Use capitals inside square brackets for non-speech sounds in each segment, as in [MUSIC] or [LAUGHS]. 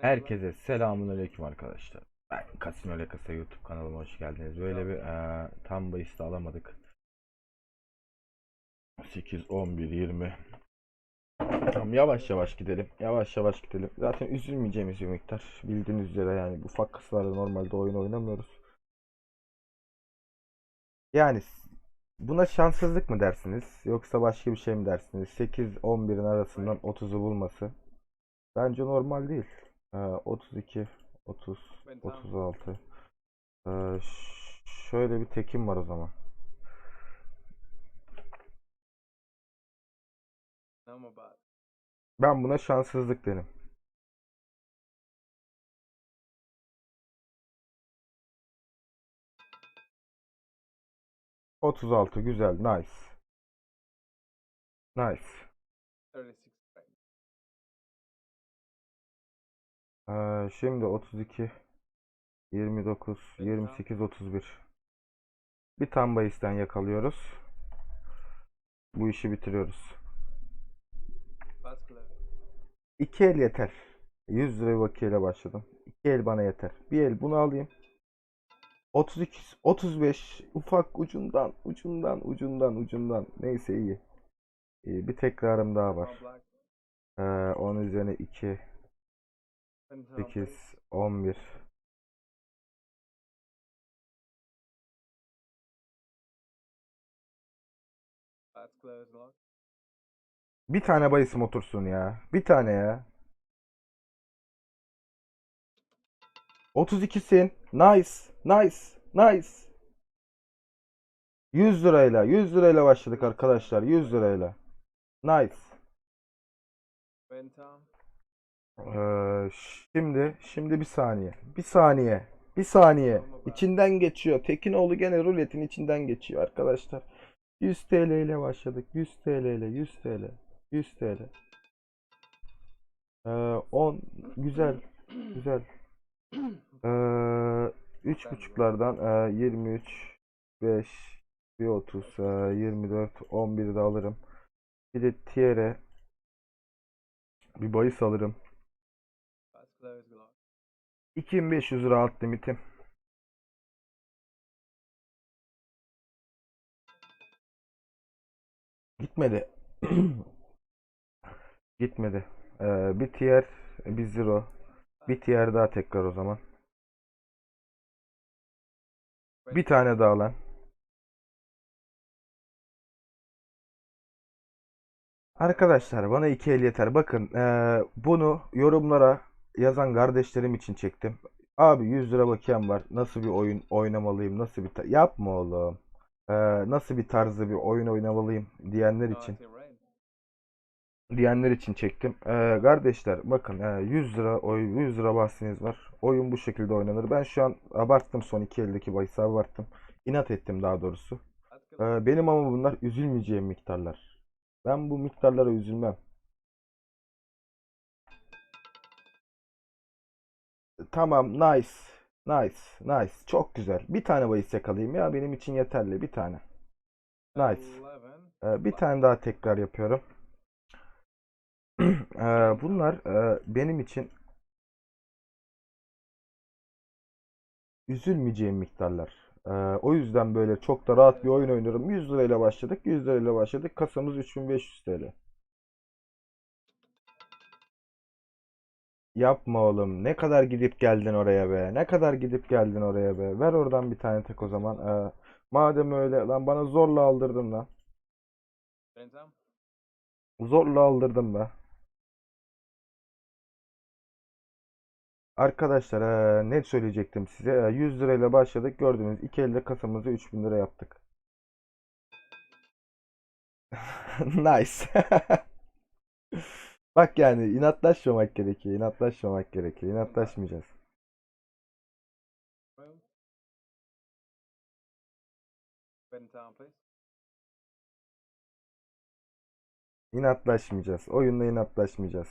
Herkese selamun aleyküm arkadaşlar. Ben Kasino Lekasa YouTube kanalıma hoş geldiniz. Böyle bir eee, tam bahis de alamadık. 8, 11, 20. Tamam yavaş yavaş gidelim. Yavaş yavaş gidelim. Zaten üzülmeyeceğimiz bir miktar. Bildiğiniz üzere yani bu fakkaslarda normalde oyun oynamıyoruz. Yani buna şanssızlık mı dersiniz? Yoksa başka bir şey mi dersiniz? 8-11'in arasından 30'u bulması. Bence normal değil. Ee, 32, 30, 36. Ee, ş- şöyle bir tekim var o zaman. Ben buna şanssızlık derim. Otuz altı güzel, nice. Nice. Ee, şimdi 32, 29, 28, 31. Bir tam bahisten yakalıyoruz. Bu işi bitiriyoruz. Pas klar. İki el yeter. 100 lira bakiyeyle başladım. İki el bana yeter. Bir el bunu alayım. 32, 35 ufak ucundan, ucundan, ucundan, ucundan. Neyse iyi. İyi, bir tekrarım daha var. Ee, onun üzerine 2, 20 8, 11. Pas close lock. Bir tane bayisim otursun ya. Bir tane ya. 32'sin. Nice. Nice. Nice. 100 lirayla. 100 lirayla başladık arkadaşlar. 100 lirayla. Nice. Ee, şimdi şimdi bir saniye. Bir saniye. Bir saniye. İçinden geçiyor. Tekinoğlu gene ruletin içinden geçiyor arkadaşlar. 100 TL ile başladık. 100 TL ile 100 TL. 100 TL. Ee, 10 güzel. Güzel. Ee, üç buçuklardan e, 23 5 bir 30 e, 24 11 de alırım. Bir de tier'e bir bahis alırım. Pas close lock. 2500 lira alt limitim. Gitmedi. [CLEARS THROAT] Gitmedi. Ee, bir tier, bir zero. Bir tier daha tekrar o zaman. Bir tane daha lan. Arkadaşlar bana iki el yeter. Bakın eee, bunu yorumlara yazan kardeşlerim için çektim. Abi 100 lira bakiyem var. Nasıl bir oyun oynamalıyım? Nasıl bir yapma oğlum. Eee, nasıl bir tarzı bir oyun oynamalıyım diyenler için diyenler için çektim. Eee, kardeşler bakın eee, 100 lira oy 100 lira bahsiniz var. Oyun bu şekilde oynanır. Ben şu an abarttım son iki eldeki bahisi abarttım. İnat ettim daha doğrusu. Ee, benim ama bunlar üzülmeyeceğim miktarlar. Ben bu miktarlara üzülmem. Tamam, nice. Nice, nice. Çok güzel. Bir tane bahis yakalayayım ya benim için yeterli. Bir tane. Nice. 11. Ee, bir tane daha tekrar yapıyorum. [CLEARS THROAT] Ee, bunlar e, benim için üzülmeyeceğim miktarlar. Ee, o yüzden böyle çok da rahat bir oyun oynuyorum. 100 lirayla başladık. 100 lirayla başladık. Kasamız 3500 TL. Yapma oğlum. Ne kadar gidip geldin oraya be. Ne kadar gidip geldin oraya be. Ver oradan bir tane tek o zaman. Ee, madem öyle lan bana zorla aldırdın lan. Venta. Zorla aldırdım be. Arkadaşlar eee, ne söyleyecektim size? Eee, 100 lirayla başladık. Gördüğünüz iki elde kasamızı 3000 lira yaptık. [LAUGHS] Nice. [LAUGHS] Bak yani inatlaşmamak gerekiyor. inatlaşmamak gerekiyor. İnatlaşmayacağız. İnatlaşmayacağız. Oyunla inatlaşmayacağız.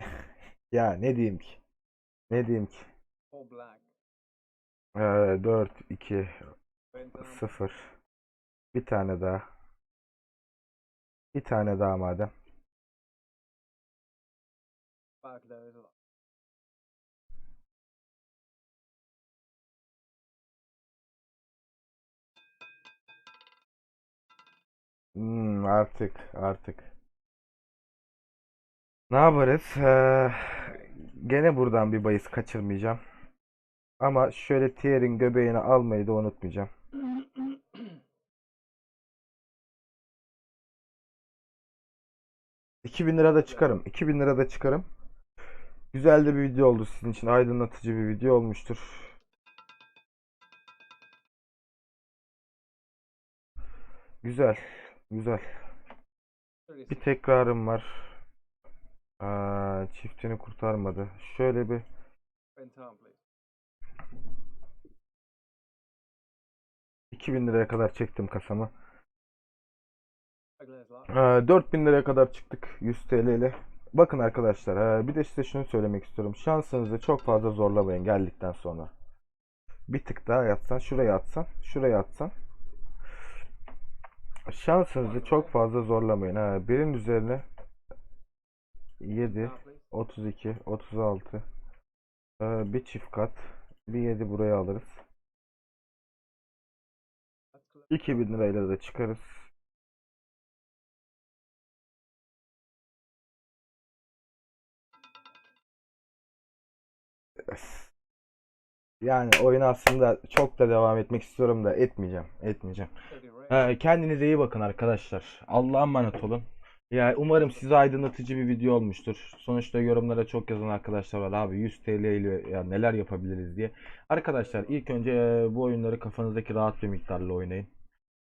[LAUGHS] Ya ne diyeyim ki? Ne diyeyim ki? Ee, 4, 2, Ben down. 0. Bir tane daha. Bir tane daha madem. Hmm, artık artık. Ne yaparız? Ee, gene buradan bir bahis kaçırmayacağım. Ama şöyle tier'in göbeğini almayı da unutmayacağım. 2000 lira da çıkarım. 2000 lira da çıkarım. Güzel de bir video oldu sizin için. Aydınlatıcı bir video olmuştur. Güzel. Güzel. Bir 36. tekrarım var. Aa, çiftini kurtarmadı. Şöyle bir. 2000 liraya kadar çektim kasamı. Ee, 4000 liraya kadar çıktık 100 TL ile. Bakın arkadaşlar, ee, bir de size şunu söylemek istiyorum. Şansınızı çok fazla zorlamayın geldikten sonra. Bir tık daha yatsan, şuraya atsan, şuraya atsan. Şansınızı çok fazla zorlamayın. Ha, birin üzerine 7, Down, please. 32, 36. Ee, bir çift kat. Bir 7 buraya alırız. That's close. 2000 lirayla da çıkarız. Yani oyun aslında çok da devam etmek istiyorum da etmeyeceğim. Etmeyeceğim. 30 red. Ee, kendinize iyi bakın arkadaşlar. Allah'a emanet olun. Ya umarım size aydınlatıcı bir video olmuştur. Sonuçta yorumlara çok yazan arkadaşlar var abi 100 TL ile ya neler yapabiliriz diye. Arkadaşlar ilk önce e, bu oyunları kafanızdaki rahat bir miktarla oynayın.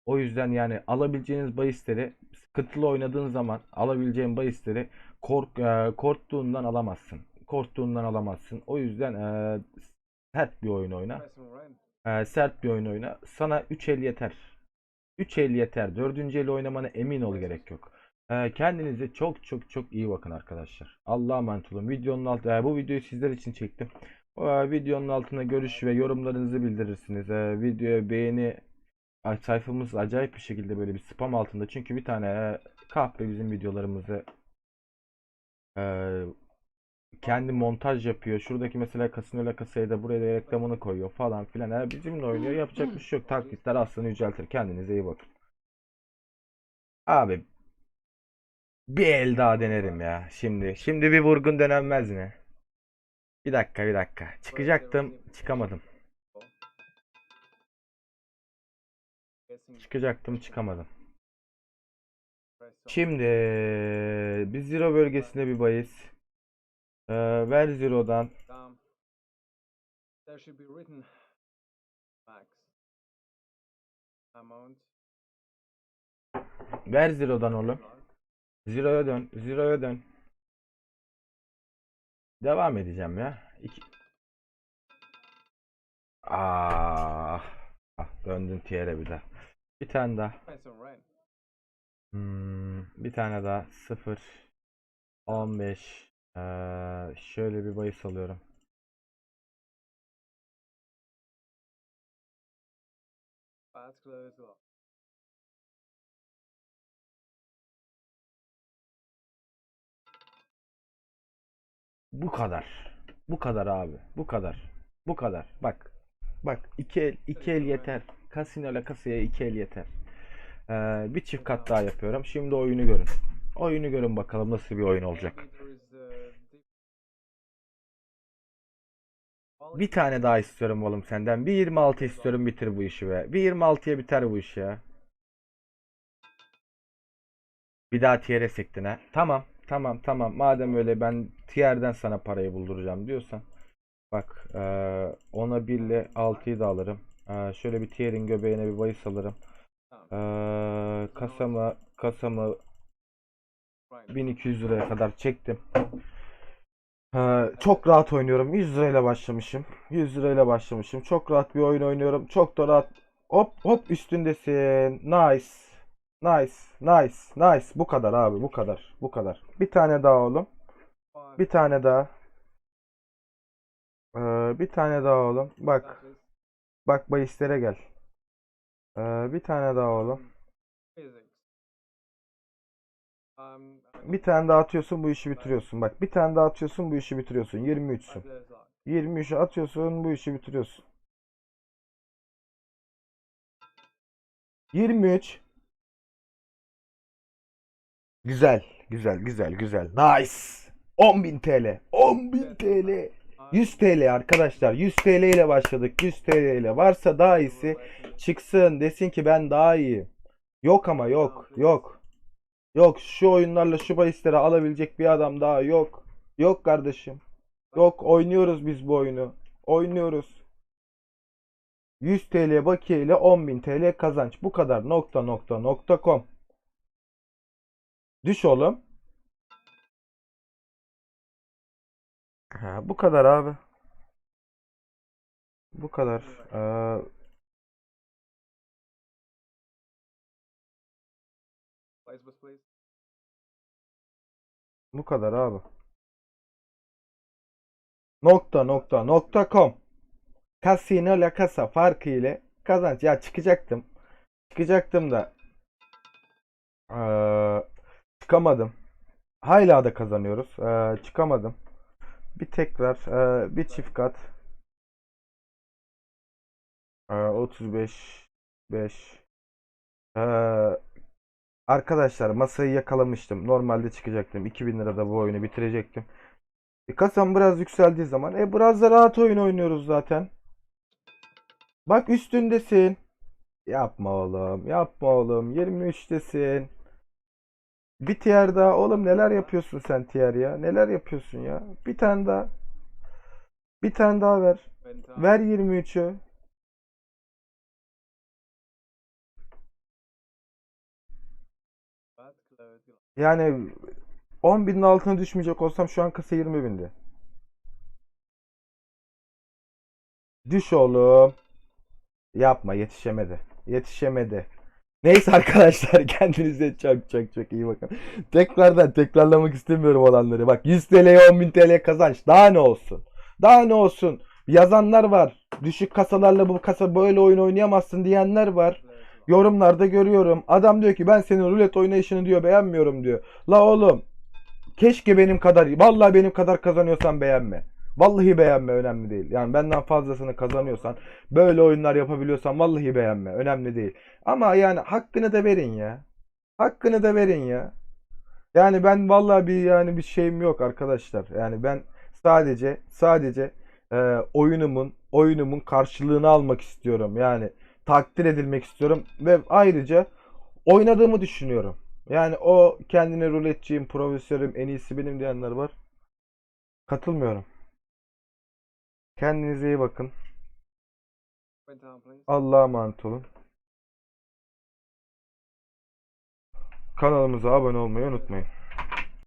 O yüzden yani alabileceğiniz bahisleri sıkıntılı oynadığın zaman alabileceğin bahisleri kork, e, korktuğundan alamazsın. Korktuğundan alamazsın. O yüzden e, sert bir oyun oyna. Ee, sert bir oyun oyna. Sana 3 el yeter. 3 el yeter. 4. el oynamana emin ol gerek yok. Ee, kendinize çok çok çok iyi bakın arkadaşlar. Allah'a emanet olun. Videonun alt, e, bu videoyu sizler için çektim. Ee, videonun altına görüş ve yorumlarınızı bildirirsiniz. Ee, videoya beğeni Ay, sayfamız acayip bir şekilde böyle bir spam altında. Çünkü bir tane e, kahpe bizim videolarımızı e, kendi montaj yapıyor. Şuradaki mesela Casino kasayı da buraya da reklamını koyuyor falan filan. Bizimle oynuyor yapacak bir şey yok. Taklitler aslında yüceltir. Kendinize iyi bakın. Abi bir el daha denerim ya şimdi. Şimdi bir vurgun denenmez mi? Bir dakika bir dakika. Çıkacaktım çıkamadım. Çıkacaktım çıkamadım. Şimdi bir zero bölgesinde bir bahis. Ee, ver zero'dan ver zero'dan oğlum. Zero'ya dön. Zero'ya dön. Devam edeceğim ya. İki... Ah. Ah, döndün tier'e bir daha. Bir tane daha. Hmm, bir tane daha. 0 15 ee, şöyle bir bahis alıyorum. Bu kadar. Bu kadar abi. Bu kadar. Bu kadar. Bak. Bak iki el, iki el yeter. Kasinoyla kasaya iki el yeter. Ee, bir çift kat daha yapıyorum. Şimdi oyunu görün. Oyunu görün bakalım nasıl bir oyun olacak. Bir tane daha istiyorum oğlum senden. Bir 26 istiyorum bitir bu işi be. Bir 26'ya biter bu iş ya. Bir daha tier'e sektin ha. Tamam. Tamam tamam. Madem öyle ben tier'den sana parayı bulduracağım diyorsan. Bak eee, ona 1 ile 6'yı da alırım. Eee, şöyle bir tier'in göbeğine bir bahis alırım. down. Eee kasamı kasamı Right. 1200 liraya kadar çektim. Ee, çok rahat oynuyorum. 100 lirayla başlamışım. 100 lirayla başlamışım. Çok rahat bir oyun oynuyorum. Çok da rahat. Hop hop üstündesin. Nice. Nice. Nice. Nice. Bu kadar abi. Bu kadar. Bu kadar. Bir tane daha oğlum. Bir tane daha. Ee, bir tane daha oğlum. Bak. Bak bahislere gel. Ee, bir tane daha oğlum. Um, Bir tane daha atıyorsun bu işi bitiriyorsun. Bak bir tane daha atıyorsun bu işi bitiriyorsun. 23'sün. players are 23'ü atıyorsun bu işi bitiriyorsun. 23. Güzel, güzel, güzel, güzel. Nice. 10.000 TL. 10.000 TL. 100 TL arkadaşlar. 100 TL ile başladık. 100 TL ile varsa daha iyisi çıksın desin ki ben daha iyiyim. Yok ama yok. Yok. Yok şu oyunlarla şu bahisleri alabilecek bir adam daha yok. Yok kardeşim. Yok oynuyoruz biz bu oyunu. Oynuyoruz. 100 TL bakiye ile 10.000 TL kazanç. Bu kadar nokta nokta nokta com. Düş oğlum. Ha, bu kadar abi. Bu kadar. Ee, bu kadar abi. Nokta nokta nokta com. Casino La Casa farkı ile kazanç. Ya çıkacaktım. Çıkacaktım da ee, çıkamadım. Hala da kazanıyoruz. Ee, çıkamadım. Bir tekrar ee, bir çift kat. Ee, 35 5 Ee, Arkadaşlar masayı yakalamıştım. Normalde çıkacaktım. 2000 lirada bu oyunu bitirecektim. E, kasam biraz yükseldiği zaman e biraz da rahat oyun oynuyoruz zaten. Bak üstündesin. Yapma oğlum. Yapma oğlum. 23'tesin. Bir tier daha. Oğlum neler yapıyorsun sen tier ya? Neler yapıyorsun ya? Bir tane daha. Bir tane daha ver. Ver 23'ü. Bad close. Yani 10 binin altına düşmeyecek olsam şu an kasa 20 bindi. Düş oğlum. Yapma yetişemedi. Yetişemedi. Neyse arkadaşlar [LAUGHS] kendinize çok çok çok iyi bakın. Tekrardan tekrarlamak istemiyorum olanları. Bak 100 TL'ye 10.000 TL kazanç. Daha ne olsun? Daha ne olsun? Yazanlar var. Düşük kasalarla bu kasa böyle oyun oynayamazsın diyenler var. Yorumlarda görüyorum. Adam diyor ki ben senin rulet oynayışını diyor beğenmiyorum diyor. La oğlum keşke benim kadar vallahi benim kadar kazanıyorsan beğenme. Vallahi beğenme önemli değil. Yani benden fazlasını kazanıyorsan böyle oyunlar yapabiliyorsan vallahi beğenme önemli değil. Ama yani hakkını da verin ya. Hakkını da verin ya. Yani ben vallahi bir yani bir şeyim yok arkadaşlar. Yani ben sadece sadece e, oyunumun oyunumun karşılığını almak istiyorum. Yani takdir edilmek istiyorum ve ayrıca oynadığımı düşünüyorum. Yani o kendine ruletçiyim, profesörüm, en iyisi benim diyenler var. Katılmıyorum. Kendinize iyi bakın. Allah'a emanet olun. Kanalımıza abone olmayı unutmayın.